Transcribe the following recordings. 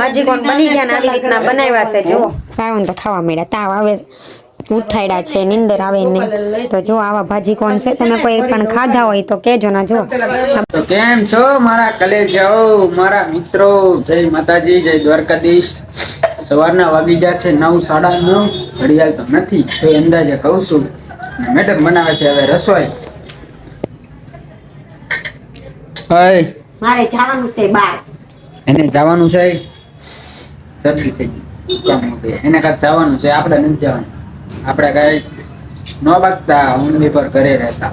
ભાજી કોણ બની ગયા ને આવી રીતના બનાવ્યા છે જો. સાવન તો ખાવા મળ્યા. તાવ આવે ઉઠાડ્યા છે નિંદર આવે નહીં. તો જો આવા ભાજી કોણ છે તમે કોઈ પણ ખાધા હોય તો કેજો ના જો. તો કેમ છો મારા કલેજાઓ મારા મિત્રો? જય માતાજી જય દ્વારકાધીશ. સવારના વાગી ગયા છે નવ સાડા નવ. ઘડિયાળ તો નથી તો એ અંદાજે કહું છું. મેડમ બનાવે છે હવે રસોઈ. હાય. મારે જવાનું છે બાર. એને જવાનું છે? જલ્દી થઈ કામ એને કાંઈક જવાનું છે આપણે નથી જવાનું. આપણે કઈ ન બાગતા ઊંડી પર ઘરે રહેતા.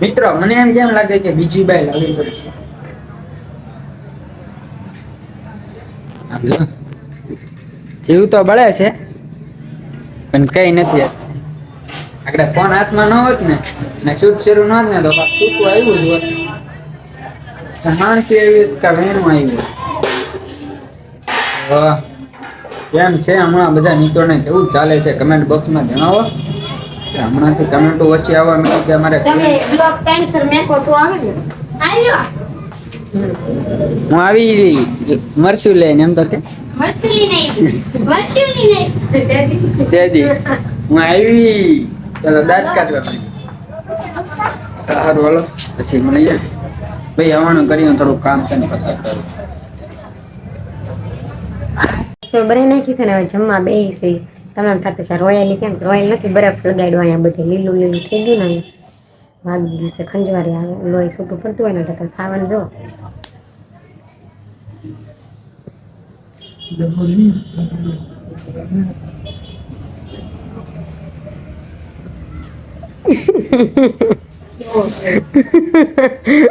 મિત્રો મને એમ કેમ લાગે કે બીજી બાઈ લાવી પડશે જીવ તો બળે છે. પણ કઈ નથી આપણે ફોન હાથમાં ન હોત ને ને છૂટ શરૂ ન હોત ને તો પાછું આવ્યું જ હોત. માણસી આવી હોત કે વેણું આવ્યું. કેમ છે? હમણાં બધા મિત્રોને કેવું ચાલે છે? કમેન્ટ બોક્સમાં જણાવો. કે હમણાંથી કમેન્ટો ઓછી આવવા મળી છે અમારે તમે બ્લોગ ટાઈમસર મેકો તો આવે ને. આલ્યો. હું આવી મરસું લઈને એમ તો કે. મરચુલી નહીં મરચુલી નહીં દેદી હું આવી. ચાલો દાંત કાઢવા સારું હાલો. પછી મળીએ. ભાઈ આવવાનું કરીને થોડું કામ છે ને પછી કરું સો બરે નાખી છે ને હવે જમવા બેહી છે. તમે એમ છે રોયલી કેમ રોયલ નથી બરફ લગાડ્યો અહીંયા બધે લીલું લીલું થઈ ગયું ને વાગી ગયું છે ખંજવારી આવે લોહી છૂટું પડતું હોય ને તો સાવન જો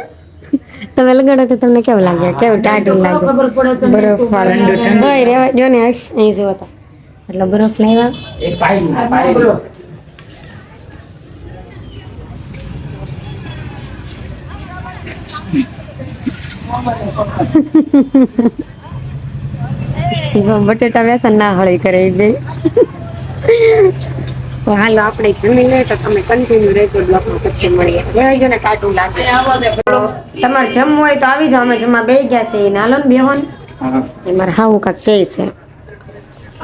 તમે લગાડો તો તમને કેવું લાગે? કેવું ટાટું લાગે? બરફ વાળું હોય રેવા જો ને હશ અહીં જુઓ તો. એટલે બરફ લાવ્યા. બટેટા વ્યસન ના હળી કરે એ બે. તો હાલો આપણે જમી લઈએ તો તમે કન્ટિન્યુ રહેજો બ્લોકમાં પછી મળીએ. રહેવા જો ને કાટું લાગે. તમારે જમવું હોય તો આવી જાઓ. અમે જમવા બે ગયા છે હાલો ને બેહોન એ મારે હાવું કાંક કહે છે.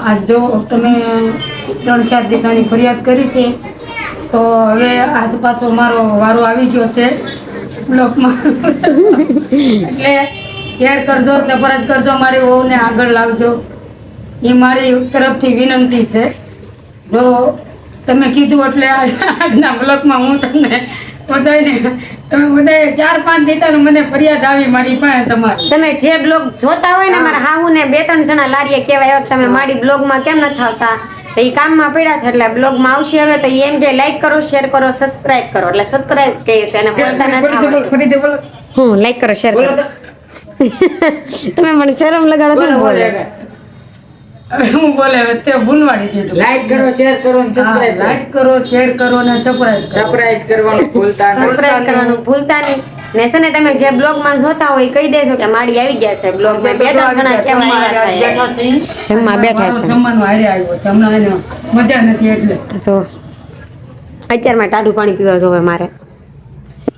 આ જો તમે ત્રણ ચાર દીધાની ફરિયાદ કરી છે તો હવે આજ પાછો મારો વારો આવી ગયો છે બ્લોકમાં એટલે શેર કરજો ને પરત કરજો મારી વહુને આગળ લાવજો. એ મારી તરફથી વિનંતી છે. જો તમે કીધું એટલે આજ- આજના બ્લોકમાં હું તમને બધાને તમે બધાએ ચાર પાંચ દીધાનું મને ફરિયાદ આવી મારી પાસે તમારી. તમે જે બ્લોગ જોતા હોય ને મારા હાહુ ને બે ત્રણ જણા લારીએ કહેવાય એવા તમે મારી બ્લોગમાં કેમ નથી આવતા? તો એ કામમાં પડ્યા છે એટલે બ્લોગમાં આવશે હવે તો એમ કે લાઈક કરો શેર કરો સબસ્ક્રાઇબ કરો. એટલે સબસ્ક્રાઇબ કહે છે અને બોલતા નથી હું લાઈક કરો શેર કરો. તમે મને શરમ લગાડો તો બોલે. હવે હું બોલે હવે તે ભૂલવાડી દીધું. લાઈક કરો શેર કરો ને સબસ્ક્રાઇબ લાઈક કરો. શેર કરો ને સબસ્ક્રાઇબ સબસ્ક્રાઇબ કરવાનું ભૂલતા નહીં. સબસ્ક્રાઇબ કરવાનું ભૂલતા નહીં. ને છે ને તમે જે બ્લોગમાં જોતા હોય કહી દેજો કે માડી આવી ગયા છે. બ્લોગમાં બે ત્રણ જણા કેમ આવ્યા હતા જમવા બેઠા છે. જમવાનું હારે આવ્યો છે. હમણાં એને મજા નથી એટલે. તો અત્યારમાં ટાઢું પાણી પીવા જોવે મારે.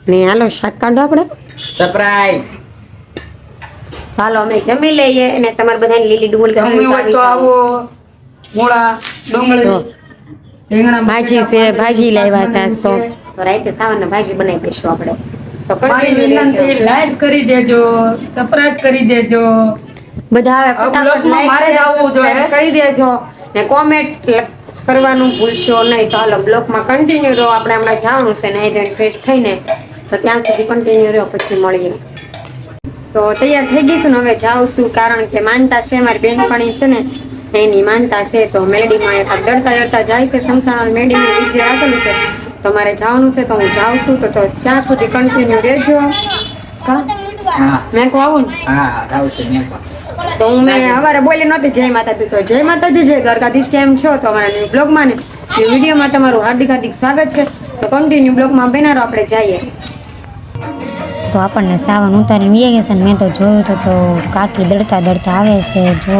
ને હાલો શાક કાઢો આપણે. સરપ્રાઈઝ હાલો અમે જમી લઈએ અને તમારે બધાને લીલી ડુંગળી ગમે હોય તો આવો. મોળા ડુંગળી રીંગણા ભાજી છે ભાજી લાવ્યા હતા તો. તો રાતે સાવરના ભાજી બનાવી દઈશું આપણે. તો મારી વિનંતી લાઈક કરી દેજો સબસ્ક્રાઇબ કરી દેજો. બધા ફટાફટ લાઈક. કરી દેજો ને કોમેન્ટ કરવાનું ભૂલશો નહીં. તો હાલો બ્લોગમાં કન્ટિન્યુ રહો. આપણે હમણાં જવાનું છે ને એન્ડ ફ્રેશ થઈને. તો ત્યાં સુધી કન્ટિન્યુ રહ્યો પછી મળીએ. તો તૈયાર થઈ ગઈશું ને હવે જાઉં છું કારણ કે માનતા છે મારી બેનપણી છે ને એની માનતા છે તો મેલડીમાં એક દડતા દડતા જાય છે સમસાણ મેલડીને બીજે રાખેલું છે. તો મારે જવાનું છે તો હું જાઉં છું તો ત્યાં સુધી કન્ટિન્યુ રહેજો. હા. મેં કહું આવું ને. તો હું મેં સવારે બોલી નહોતી જય માતાજી. તો જય માતાજી જય દ્વારકાધીશ કેમ છો? તો અમારા ન્યૂ બ્લોગમાં ને એ વિડીયોમાં તમારું હાર્દિક હાર્દિક સ્વાગત છે. તો કન્ટિન્યુ બ્લોગમાં બેનારો આપણે જઈએ. તો આપણને સાવન ઉતારીને વીએ મેં તો જોયું હતું તો કાકી દડતા દડતા આવે છે જો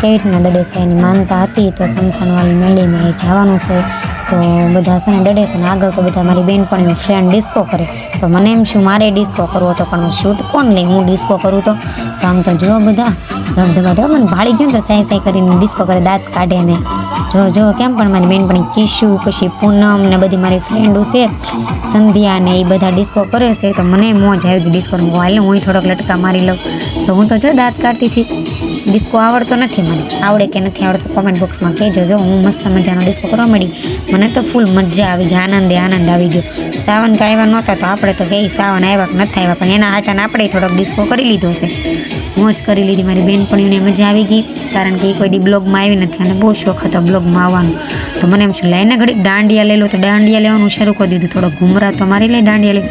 કેવી રીતના દડે છે એની માનતા હતી તો સમસણવાળી મેળીમાં એ જવાનું છે. તો બધા છે દડે છે ને આગળ તો બધા મારી બહેનપણીઓ ફ્રેન્ડ ડિસ્કો કરે. તો મને એમ શું, મારે ડિસ્કો કરવો તો પણ હું શૂટ કોણ લે? હું ડિસ્કો કરું તો? આમ તો જુઓ બધા ધબધબા ધબ મને ભાળી ગયો તો સાઈ સાઈ કરીને ડિસ્કો કરે, દાંત કાઢે ને. જો જો, કેમ પણ મારી બહેનપણી કિશુ, પછી પૂનમ ને બધી મારી ફ્રેન્ડો છે, સંધ્યા ને એ બધા ડિસ્કો કરે છે, તો મને મોજ આવી ગઈ ડિસ્કો હાલ હું થોડોક લટકા મારી લઉં. તો હું તો જો દાંત કાઢતી હતી. ડિસ્કો આવડતો નથી મને. આવડે કે નથી આવડતો કોમેન્ટ બોક્સમાં કહેજો. જો હું મસ્ત મજાનો ડિસ્કો કરવા મળી મને તો ફૂલ મજા આવી ગઈ. આનંદે આનંદ આવી ગયો. સાવન કાંઈ નહોતા, તો આપણે તો કહે સાવન આવ્યા કે નથી આવ્યા. પણ એના હાટાને આપણે થોડોક ડિસ્કો કરી લીધો છે. મોજ કરી લીધી. મારી બહેનપણીઓને મજા આવી ગઈ. કારણ કે એ કોઈ દી બ્લોગમાં આવી નથી અને બહુ શોખ હતો બ્લોગમાં આવવાનો. તો મને એમ છે લઈને ઘડીક દાંડિયા લઈ લો. તો દાંડિયા લેવાનું શરૂ કરી દીધું. થોડોક ઘુમરા તો મારી લે દાંડિયા લે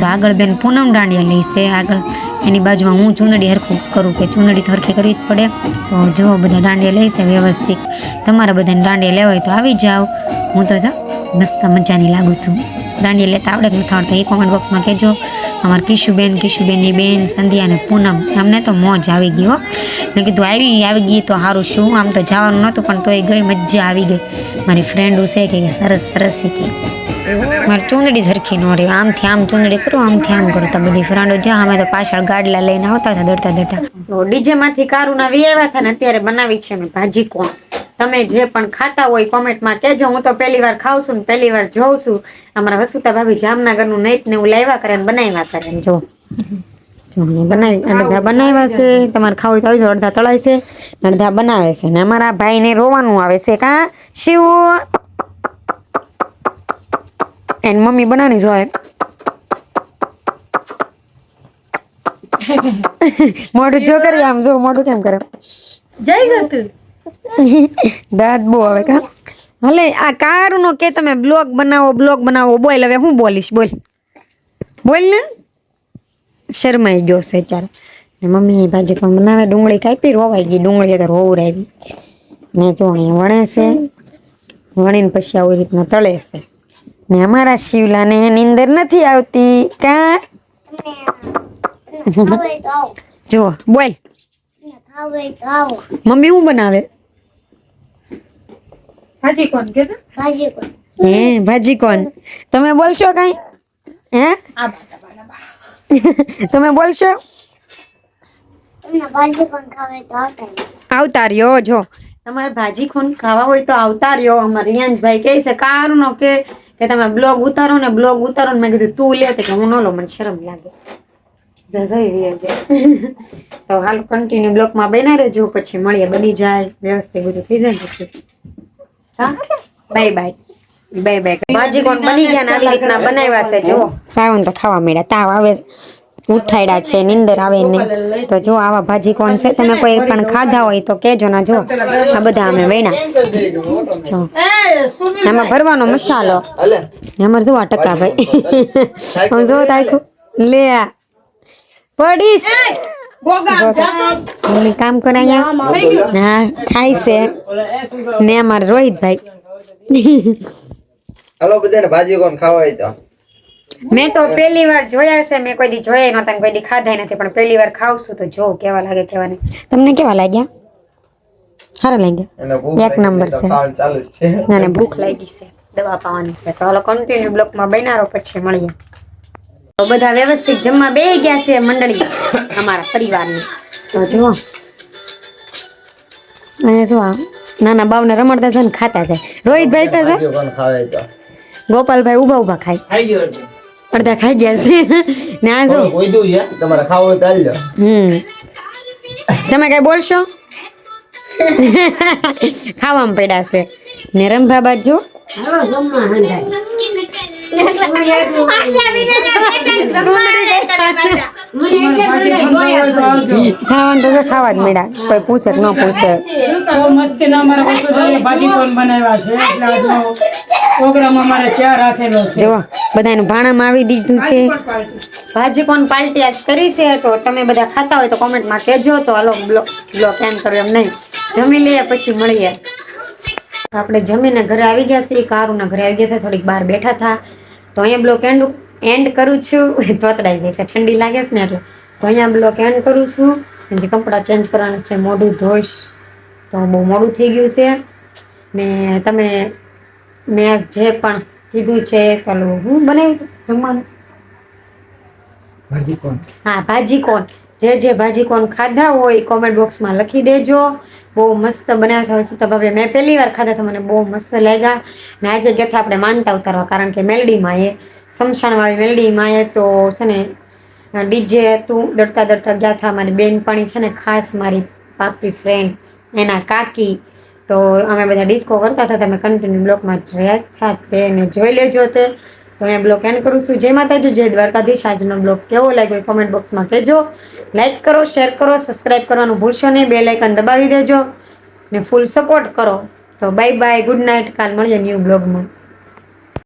તો આગળ બેન પૂનમ દાંડિયા લેશે આગળ. એની બાજુમાં હું ચૂંદડી હરખું કરું કે ચૂંદડી તો હરખી કરવી જ પડે. તો જો બધા દાંડિયા લેશે વ્યવસ્થિત. તમારા બધાને દાંડિયા લેવા હોય તો આવી જાઓ. હું તો જા, મસ્ત મજાની લાગુ છું. દાંડિયા લેતા આવડે નથી આવડતા એ કોમેન્ટ બોક્સમાં કહેજો. અમારા કિશુબેન, કિશુબેનની બેન, સંધ્યા અને પૂનમ, અમને તો મોજ આવી હો. મેં કીધું, આવી આવી ગઈ તો સારું શું? આમ તો જવાનું નહોતું, પણ તોય ગઈ, મજા આવી ગઈ. મારી ફ્રેન્ડ છે કે સરસ સરસ કે. મારે ચૂંદડી ધરખી ન રહી, આમથી આમ ચૂંદડી કરું, આમથી આમ કરું. તો બધી ફ્રેન્ડો જ્યાં અમે તો પાછળ ગાડલા લઈને આવતા હતા, દોડતા દોડતા. તો ડીજે માંથી કારુના વી આવ્યા હતા ને, અત્યારે બનાવી છે ભાજી કોણ? તમે જે પણ ખાતા હોય કોમેન્ટમાં કહેજો. હું તો પહેલી વાર ખાઉં છું ને, પહેલી વાર જોઉં છું. અમારા વસુતા ભાભી જામનગરનું નૈત ને એવું લાવ્યા કરે ને, બનાવ્યા કરે જો. જો મેં બનાવી અડધા બનાવ્યા છે. તમારે ખાવું તો આવી જાવ અડધા તળાય છે અડધા બનાવે છે. ને અમારા ભાઈને રોવાનું આવે છે કા? શિવ! એની મમ્મી બનાવી જોઈએ મોઢું જો કરી આમ જો મોઢું કેમ કરે? જઈ ગતું દાંત બહુ આવે કા? ભલે આ કારુનો કે તમે બ્લોગ બનાવો બ્લોગ બનાવો બોલ. હવે હું બોલીશ બોલ. બોલ ને. શરમાઈ ગયો છે ચાર ને મમ્મી ભાજી પણ બનાવે ડુંગળી કાપી રોવાઈ ગઈ. ડુંગળી તો રોવરાવી ને જો અહીંયા વણે છે. વણીને પછી આવી રીતના તળે છે. ને અમારા શિવલાને નીંદર નથી આવતી. કા? જો બોલ. મમ્મી હું બનાવે? ભાજી કોણ કે હે ભાજી કોણ? તમે બોલશો કઈ? હે? તમે બોલશો? આવતા રહ્યો જો. તમારે ભાજી ખોન ખાવા હોય તો આવતા રહ્યો. અમારે રિયાંશભાઈ કહે છે કારું નો કે કે તમે બ્લોગ ઉતારો ને બ્લોગ ઉતારો ને મેં કીધું તું લે. કે હું ન લો મને શરમ લાગે. તો હાલ કન્ટિન્યુ બ્લોકમાં બના રહેજો પછી મળીએ બની જાય વ્યવસ્થિત બધું થઈ જાય બાય બાય બાય બે ભાજી કોણ બની ગયા ને આવી રીતના બનાવ્યા છે જો સાવન તો ખાવા મળ્યા. તાવ આવે ઉઠાડ્યા છે નિંદર આવે ને તો જો આવા ભાજી કોણ છે? તમે કોઈ પણ ખાધા હોય તો કેજો ના જો આ બધા અમે વેણા. જો આમાં ભરવાનો મસાલો. અમારે જો આ ટકા ભાઈ. હું જો તાખ્યું લે આ. પડીશ. કામ કરાય હા થાય છે. ને અમારે રોહિતભાઈ. હાલો બધાને ભાજી કોણ ખાવા હોય તો? મેં તો પહેલી વાર જોયા છે મેં કોઈ દી જોયા નહોતા કોઈ દી ખાધા નથી પણ પહેલી વાર ખાવ છું તો જો કેવા લાગે કેવા નહીં તમને કેવા લાગ્યા? સારા લાગ્યા. એક નંબર છે. છે. અને ભૂખ લાગી છે. દવા પાવાની છે. તો હાલો કન્ટિન્યુ બ્લોકમાં બનારો પછી મળીએ. તો બધા વ્યવસ્થિત જમવા બે ગયા છે મંડળી અમારા પરિવારની. તો જુઓ. અને જો નાના બાવને રમડતા છે ને ખાતા છે. રોહિતભાઈ તો છે? ગોપાલભાઈ ઊભા ઊભા ખાય. અડધા ખાઈ ગયા છે. ને આ જો છે તમારે ખાવો ચાલજો હમ. તમે કઈ બોલશો? ખાવામાં પડ્યા છે. ને રંભા બાજુ સાવન તો ખાવા જ મળ્યા કોઈ પૂછે ન પૂછે છે છે જો બધાનું ભાણામાં આવી દીધું છે. ભાજી પાર્ટી આજ કરી છે તો તમે બધા ખાતા હોય તો કોમેન્ટમાં કહેજો તો હાલો બ્લોક બ્લોક એમ કરો એમ નહીં. જમી લઈએ પછી મળીએ. આપણે જમીને ઘરે આવી ગયા છીએ, કારુના ઘરે આવી ગયા હતા થોડીક બહાર બેઠા હતા તો અહીંયા બ્લોક એન્ડ એન્ડ કરું છું. તોતડાઈ જાય છે. ઠંડી લાગે છે ને એટલે. તો અહીંયા બ્લોક એન્ડ કરું છું. જે કપડાં ચેન્જ કરવાના છે મોઢું ધોઈશ. તો બહુ મોડું થઈ ગયું છે. ને તમે મેં જે પણ કીધું છે પેલું હું બનાવ્યું જમવાનું? ભાજી કોણ હા ભાજી કોણ જે જે ભાજી કોણ ખાધા હોય કોમેન્ટ બોક્સમાં લખી દેજો. બહુ મસ્ત બનાવ્યા હતા સુતા બાપરે મેં પહેલી વાર ખાધા હતા મને બહુ મસ્ત લાગ્યા. ને આજે ગયા આપણે માનતા ઉતારવા, કારણ કે મેલડીમાં એ, સમસાણવાળી મેલડીમાં એ તો છે ને ડીજે હતું દડતા દડતા ગયા હતા. મારી બેનપણી છે ને, ખાસ મારી પાપી ફ્રેન્ડ એના કાકી. તો અમે બધા ડિસ્કો કરતા હતા. તમે કન્ટિન્યુ બ્લોકમાં રહ્યા હતા. તેને જોઈ લેજો તે. તો અહીંયા બ્લોક એન્ડ કરું છું. જેમાં માતાજી, જય દ્વારકાધીશ. આજનો બ્લોક કેવો લાગ્યો કોમેન્ટ બોક્સમાં કહેજો. લાઈક કરો શેર કરો સબસ્ક્રાઈબ કરવાનું ભૂલશો નહીં. બે લાઇકન દબાવી દેજો ને ફૂલ સપોર્ટ કરો. તો બાય બાય ગુડ નાઇટ કાલ મળીએ ન્યૂ બ્લોગમાં